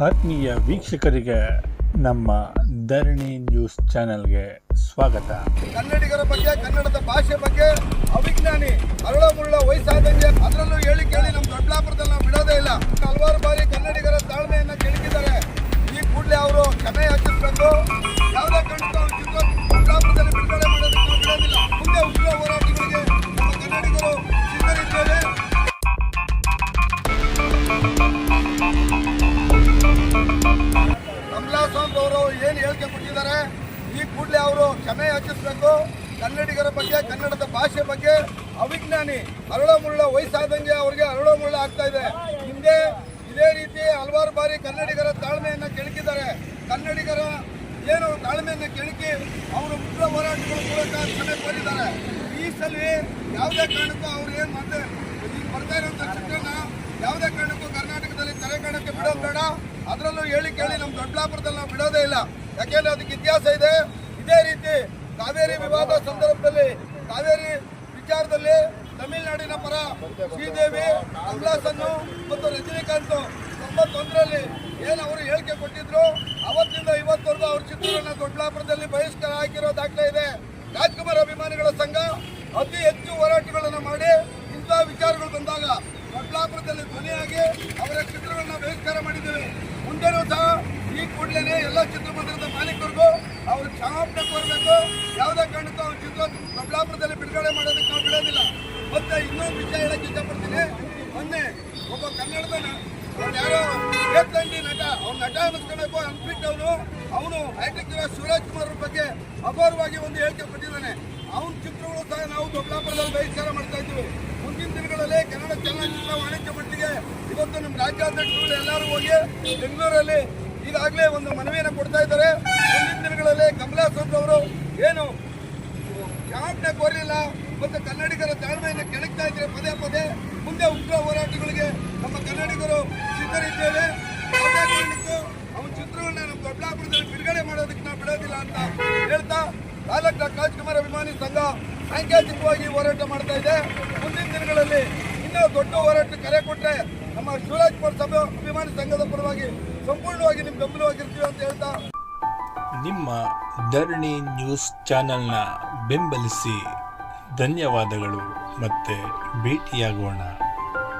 ಆತ್ಮೀಯ ವೀಕ್ಷಕರಿಗೆ ನಮ್ಮ ಧರಣಿ ನ್ಯೂಸ್ ಚಾನೆಲ್ಗೆ ಸ್ವಾಗತ. ಕನ್ನಡಿಗರ ಬಗ್ಗೆ, ಕನ್ನಡದ ಭಾಷೆ ಬಗ್ಗೆ ಅವಿಜ್ಞಾನಿ ಅರಳ ಮುಳ್ಳ ವಯಸ್ಸಾದಂಗೆ ಅದರಲ್ಲೂ ಹೇಳಿ ಕೇಳಿ ನಮ್ಮ ದೊಡ್ಡಲಾಪುರದಲ್ಲಿ ಹೇಳಿಕೆ ಕೊಟ್ಟಿದ್ದಾರೆ. ಈ ಕೂಡಲೇ ಅವರು ಕ್ಷಮೆ ಯಾಚಿಸಬೇಕು. ಕನ್ನಡಿಗರ ಬಗ್ಗೆ, ಕನ್ನಡದ ಭಾಷೆ ಬಗ್ಗೆ ಅವಿಜ್ಞಾನಿ ಅರಳ ಮುಳ್ಳ ವಯಸ್ಸಾದಂಗೆ ಅವರಿಗೆ ಅರಳ ಮುಳ್ಳ ಆಗ್ತಾ ಇದೆ. ಹಿಂದೆ ಇದೇ ರೀತಿ ಹಲವಾರು ಬಾರಿ ಕನ್ನಡಿಗರ ತಾಳ್ಮೆಯನ್ನು ಕೆಣಕಿದ್ದಾರೆ. ಕನ್ನಡಿಗರ ಏನು ತಾಳ್ಮೆಯನ್ನು ಕೆಣಕಿ ಅವರು ಉಗ್ರ ಹೋರಾಟಗಳ ಮೂಲಕ ಕ್ಷಮೆ ಕೋರಿದ್ದಾರೆ. ಈ ಸಲ ಯಾವುದೇ ಕಾರಣಕ್ಕೂ ಅವ್ರು ಏನು ಮತ್ತೆ ಈಗ ಬರ್ತಾ ಇರೋಂಥ ಚಿತ್ರನ ಯಾವುದೇ ಕಾರಣಕ್ಕೂ ಕರ್ನಾಟಕದಲ್ಲಿ ತೆರೆ ಕಾಣಕ್ಕೆ ಬಿಡೋದು ಬೇಡ. ಅದರಲ್ಲೂ ಹೇಳಿ ಕೇಳಿ ನಮ್ಮ ದೊಡ್ಡಲಾಪುರದಲ್ಲಿ ನಾವು ಬಿಡೋದೇ ಇಲ್ಲ. ಯಾಕೆಂದ್ರೆ ಅದಕ್ಕೆ ಇತಿಹಾಸ ಇದೆ. ಇದೇ ರೀತಿ ಕಾವೇರಿ ವಿವಾದ ಸಂದರ್ಭದಲ್ಲಿ, ಕಾವೇರಿ ವಿಚಾರದಲ್ಲಿ ತಮಿಳುನಾಡಿನ ಪರ ಶ್ರೀದೇವಿ, ಕಮಲಾಸನ್ನು ಮತ್ತು ರಜನಿಕಾಂತ್ ತೊಂಬತ್ತೊಂದರಲ್ಲಿ ಏನು ಅವರು ಹೇಳಿಕೆ ಕೊಟ್ಟಿದ್ರು, ಅವತ್ತಿಂದ ಇವತ್ತವರೆಗೂ ಅವ್ರ ಚಿತ್ರಗಳನ್ನ ದೊಡ್ಡಲಾಪುರದಲ್ಲಿ ಬಹಿಷ್ಕಾರ ಹಾಕಿರೋ ದಾಖಲೆ ಇದೆ. ರಾಜ್ಕುಮಾರ್ ಅಭಿಮಾನಿಗಳ ಸಂಘ ಅತಿ ಹೆಚ್ಚು ಹೋರಾಟಗಳನ್ನು ಮಾಡಿ ಇಂಥ ವಿಚಾರಗಳು ಬಂದಾಗ ದೊಡ್ಡಲಾಪುರದಲ್ಲಿ ಧ್ವನಿಯಾಗಿ ಅವರ ಚಿತ್ರಗಳನ್ನ ಬಹಿಷ್ಕಾರ ಮಾಡಿದ್ದೇವೆ. ಮುಂದೆನೂ ಸಹ ಈ ಕೂಡಲೇ ಎಲ್ಲ ಚಿತ್ರಮಂದಿರದ ಅವರು ಕ್ಷಮಾಪಣೆ ಕೋರಬೇಕು. ಯಾವುದೇ ಕಾರಣಕ್ಕೂ ಅವ್ರ ಚಿತ್ರ ದೊಡ್ಡಾಪುರದಲ್ಲಿ ಬಿಡುಗಡೆ ಮಾಡೋದಕ್ಕೆ ನಾವು ಬಿಡೋದಿಲ್ಲ. ಮತ್ತೆ ಇನ್ನೊಂದು ವಿಷಯ ಹೇಳಕ್ಕೆ ಇಷ್ಟಪಡ್ತೀನಿ. ಮೊನ್ನೆ ಒಬ್ಬ ಕನ್ನಡದ ಅವ್ನು ಯಾರೋ ನಟ, ಅವ್ನು ನಟ ಅನ್ನಿಸ್ಕೊಳಕ್ಕೂ ಅನ್ಬಿಟ್ಟವನು ಅವನು. ಹೈಟೆಕ್ ಇರೋ ಶಿವರಾಜ್ ಕುಮಾರ್ ಬಗ್ಗೆ ಅಪಾರವಾಗಿ ಒಂದು ಹೇಳಿಕೆ ಕೊಟ್ಟಿದ್ದಾನೆ. ಅವನ ಚಿತ್ರಗಳು ಸಹ ನಾವು ದೊಡ್ಡಾಪುರದಲ್ಲಿ ಬಹಿಷ್ಕಾರ ಮಾಡ್ತಾ ಇದ್ದೀವಿ. ಮುಂದಿನ ದಿನಗಳಲ್ಲಿ ಕನ್ನಡ ಚಲನಚಿತ್ರ ವಾಣಿಜ್ಯ ಮಟ್ಟಿಗೆ ಇವತ್ತು ನಮ್ಮ ರಾಜ್ಯಾಧ್ಯಕ್ಷರು ಎಲ್ಲರೂ ಹೋಗಿ ಬೆಂಗಳೂರಲ್ಲಿ ಈಗಾಗಲೇ ಒಂದು ಮನವಿಯನ್ನು ಕೊಡ್ತಾ ಇದ್ದಾರೆ. ಮುಂದಿನ ದಿನಗಳಲ್ಲಿ ಕಮಲಾ ಅವರು ಏನು ಕ್ಷಮಾಪಣೆ ಕೋರಲಿಲ್ಲ ಮತ್ತು ಕನ್ನಡಿಗರ ತಾಳ್ಮೆಯನ್ನು ಕೆಣಕ್ತಾ ಇದ್ರೆ ಪದೇ ಪದೇ. ಮುಂದೆ ಉಗ್ರ ಹೋರಾಟಗಳಿಗೆ ನಮ್ಮ ಕನ್ನಡಿಗರು ಸಿದ್ಧರಿದ್ದೇವೆ. ಅವನ ಚಿತ್ರಗಳನ್ನ ನಮ್ಮ ದೊಡ್ಡಾಪುರದಲ್ಲಿ ಬಿಡುಗಡೆ ಮಾಡೋದಕ್ಕೆ ನಾವು ಬಿಡೋದಿಲ್ಲ ಅಂತ ಹೇಳ್ತಾ ತಾಲೂಕ್ ಡಾಕ್ಟರ್ ರಾಜ್ಕುಮಾರ್ ಅಭಿಮಾನಿ ಸಂಘ ಸಾಂಕೇತಿಕವಾಗಿ ಹೋರಾಟ ಮಾಡ್ತಾ ಇದೆ. ಮುಂದಿನ ದಿನಗಳಲ್ಲಿ ಇನ್ನೂ ದೊಡ್ಡ ಹೋರಾಟ ಕರೆ ಕೊಟ್ಟರೆ ನಮ್ಮ ಶಿವರಾಜ್ಪುರ ಸಭೆ ಅಭಿಮಾನಿ ಸಂಘದ ಪರವಾಗಿ ಸಂಪೂರ್ಣವಾಗಿ ನಿಮ್ ಬೆಂಬಲವಾಗಿರ್ತೀವಿ ಅಂತ ಹೇಳ್ತಾ. ನಿಮ್ಮ ಧರಣಿ ನ್ಯೂಸ್ ಚಾನೆಲ್ನ ಬೆಂಬಲಿಸಿ ಧನ್ಯವಾದಗಳು ಮತ್ತೆ ಭೇಟಿಯಾಗೋಣ.